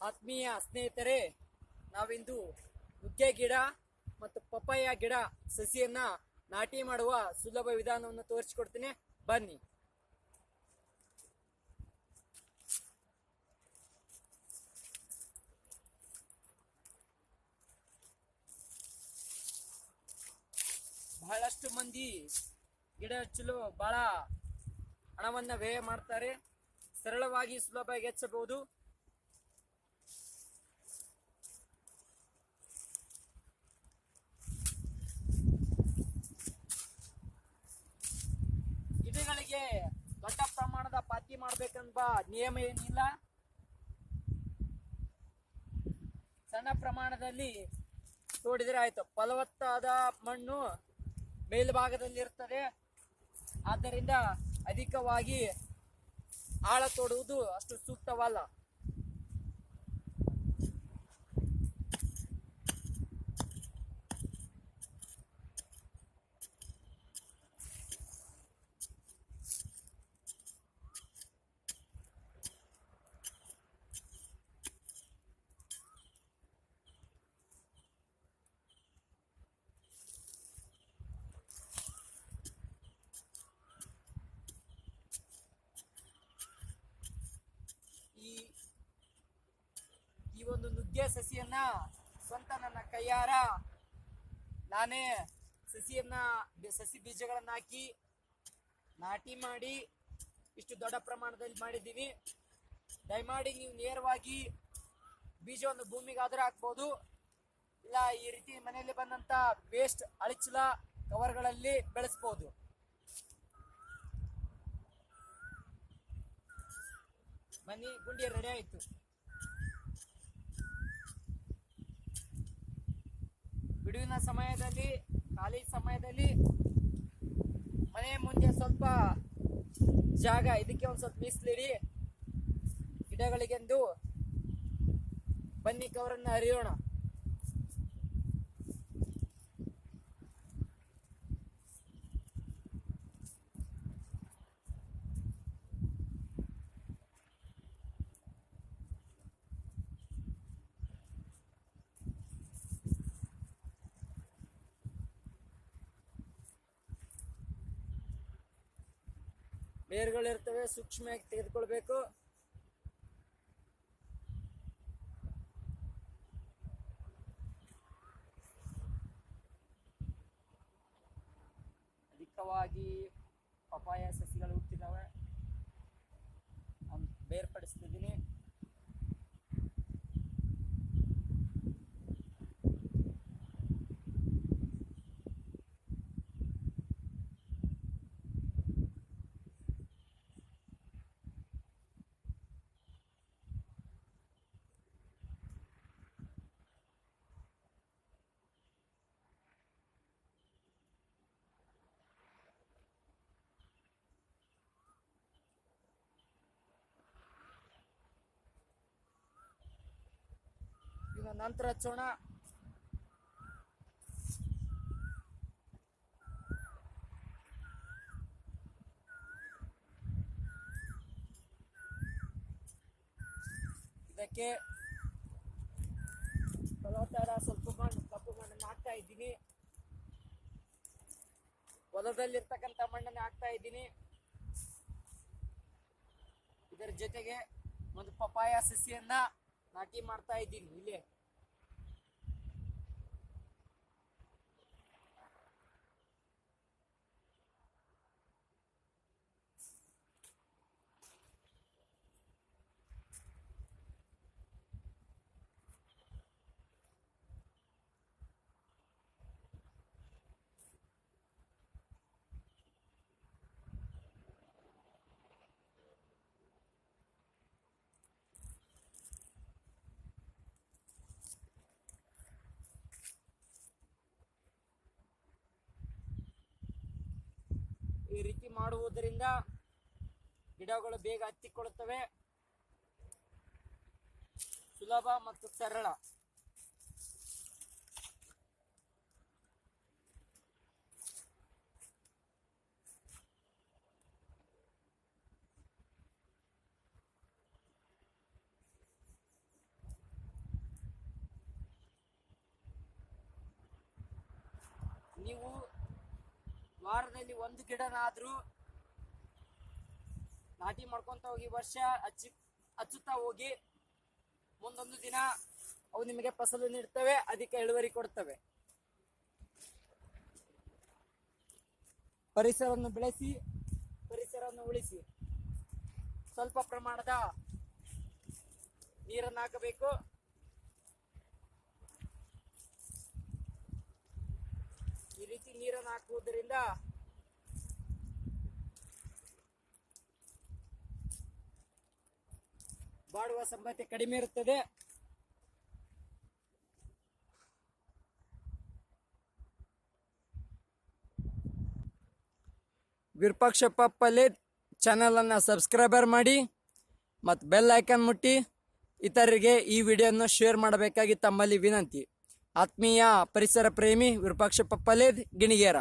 ಆತ್ಮೀಯ ಸ್ನೇಹಿತರೆ, ನಾವಿಂದು ನುಗ್ಗೆ ಗಿಡ ಮತ್ತು ಪಪ್ಪಾಯ ಗಿಡ ಸಸಿಯನ್ನ ನಾಟಿ ಮಾಡುವ ಸುಲಭ ವಿಧಾನವನ್ನು ತೋರಿಸಿಕೊಡ್ತೀನಿ. ಬನ್ನಿ. ಬಹಳಷ್ಟು ಮಂದಿ ಗಿಡ ಹಚ್ಚಲು ಬಹಳ ಹಣವನ್ನ ವ್ಯಯ ಮಾಡ್ತಾರೆ. ಸರಳವಾಗಿ ಸುಲಭವಾಗಿ ಹೆಚ್ಚಬಹುದು ಗಿಡಗಳಿಗೆ ದೊಡ್ಡ ಪಾತಿ ನಿಯಮ ಏನಿಲ್ಲ. ಸಣ್ಣ ಪ್ರಮಾಣದಲ್ಲಿ ತೋಡಿದ್ರೆ ಆಯ್ತು. ಫಲವತ್ತಾದ ಮಣ್ಣು ಮೇಲ್ಭಾಗದಲ್ಲಿ ಇರ್ತದೆ ಆದ್ದರಿಂದ ಅಧಿಕವಾಗಿ ಆಳ ತೋಡುವುದು ಅಷ್ಟು ಸೂಕ್ತವಲ್ಲ ಈ ಈ ಒಂದು ನುಗ್ಗೆ ಸಸಿಯನ್ನ ಸ್ವಂತ ನನ್ನ ಕೈಯಾರ ನಾನೇ ಸಸಿಯನ್ನ ಸಸಿ ಬೀಜಗಳನ್ನ ಹಾಕಿ ನಾಟಿ ಮಾಡಿ ಇಷ್ಟು ದೊಡ್ಡ ಪ್ರಮಾಣದಲ್ಲಿ ಮಾಡಿದ್ದೀನಿ ದಯಮಾಡಿ ನೀವು ನೇರವಾಗಿ ಬೀಜವನ್ನು ಭೂಮಿಗಾದ್ರೆ ಹಾಕ್ಬೋದು. ಇಲ್ಲ, ಈ ರೀತಿ ಮನೆಯಲ್ಲಿ ಬಂದಂತ ವೇಸ್ಟ್ ಅಳಿಚಲ ಕವರ್ಗಳಲ್ಲಿ ಬೆಳೆಸ್ಬೋದು. ಬನ್ನಿ, ಗುಂಡಿ ರೆಡಿ ಆಯ್ತು. ಬಿಡುವಿನ ಸಮಯದಲ್ಲಿ, ಖಾಲಿ ಸಮಯದಲ್ಲಿ ಮನೆ ಮುಂದೆ ಸ್ವಲ್ಪ ಜಾಗ, ಇದಕ್ಕೆ ಒಂದು ಸ್ವಲ್ಪ ಮೀಸಲಿಡಿ. ಗಿಡಗಳಿಗೆಂದು ಬನ್ನಿ ಕವರನ್ನು ಹರಿಯೋಣ. ಬೇರುಗಳಿರ್ತವೆ ಸೂಕ್ಷ್ಮವಾಗಿ ತೆಗೆದುಕೊಳ್ಬೇಕು. ಅಧಿಕವಾಗಿ ಪಪಾಯ ಸಸಿಗಳು ಹುಟ್ಟಿದಾವೆ. ಬೇರ್ಪಡಿಸ್ತಿದ್ದೀನಿ. ನಂತರ ಹಚ್ಚೋಣ ಇದಕ್ಕೆ ಫಲವತ್ತಾರ ಸ್ವಲ್ಪ ಮಣ್ಣು, ಕಪ್ಪು ಮಣ್ಣನ್ನು ಹಾಕ್ತಾ ಇದ್ದೀನಿ. ಹೊಲದಲ್ಲಿರ್ತಕ್ಕಂಥ ಮಣ್ಣನ್ನು ಹಾಕ್ತಾ ಇದ್ದೀನಿ. ಇದರ ಜೊತೆಗೆ ಒಂದು ಪಪಾಯ ಸಸಿಯನ್ನ ನಾಟಿ ಮಾಡ್ತಾ ಇದ್ದೀನಿ ಇಲ್ಲಿ. ಈ ರೀತಿ ಮಾಡುವುದರಿಂದ ಗಿಡಗಳು ಬೇಗ ಹತ್ತಿಕೊಳ್ಳುತ್ತವೆ. ಸುಲಭ ಮತ್ತು ಸರಳ. ನೀವು ವಾರದಲ್ಲಿ ಒಂದು ಗಿಡನಾದ್ರೂ ನಾಟಿ ಮಾಡ್ಕೊಂತ ಹೋಗಿ ವರ್ಷ ಹಚ್ಚಿ ಹಚ್ಚುತ್ತಾ ಹೋಗಿ ಮುಂದೊಂದು ದಿನ ಅವು ನಿಮಗೆ ಫಸಲು ನೀಡ್ತವೆ ಅಧಿಕ ಇಳುವರಿ ಕೊಡ್ತವೆ. ಪರಿಸರವನ್ನು ಬೆಳೆಸಿ, ಪರಿಸರವನ್ನು ಉಳಿಸಿ. ಸ್ವಲ್ಪ ಪ್ರಮಾಣದ ನೀರನ್ನು ಹಾಕಬೇಕು ರೀತಿ ನೀರನ್ನು ಹಾಕುವುದರಿಂದ ಬಾಡುವ ಸಂಭಾವ್ಯತೆ ಕಡಿಮೆ ಇರುತ್ತದೆ. ವಿರೂಪಾಕ್ಷಪ್ಪ ಪಲ್ಲೆ ಚಾನಲನ್ನು ಸಬ್ಸ್ಕ್ರೈಬರ್ ಮಾಡಿ ಮತ್ತು ಬೆಲ್ ಐಕನ್ ಮುಟ್ಟಿ ಇತರರಿಗೆ ಈ ವಿಡಿಯೋನ ಶೇರ್ ಮಾಡಬೇಕಾಗಿ ತಮ್ಮಲ್ಲಿ ವಿನಂತಿ. ಆತ್ಮೀಯ ಪರಿಸರ ಪ್ರೇಮಿ ವಿರೂಪಾಕ್ಷಪ್ಪ ಪಲೇದ್ ಗಿಣಿಗೇರ.